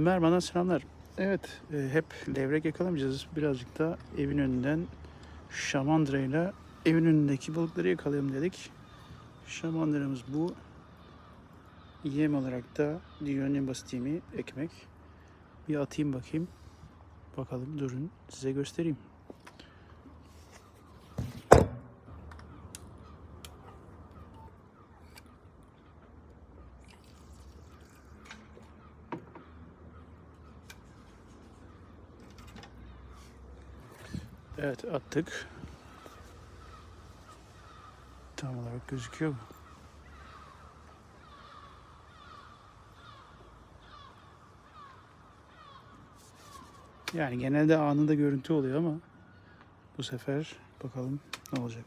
Merhaba, selamlar. Evet, e, hep levrek yakalamayacağız. Birazcık da evin önünden şamandırayla evin önündeki balıkları yakalayalım dedik. Şamandıramız bu. Yem olarak da dünyanın en basit yemi ekmek. Bir atayım bakayım. Bakalım durun size göstereyim. Evet attık. Tam olarak gözüküyor mu? Yani genelde anında görüntü oluyor ama bu sefer bakalım ne olacak.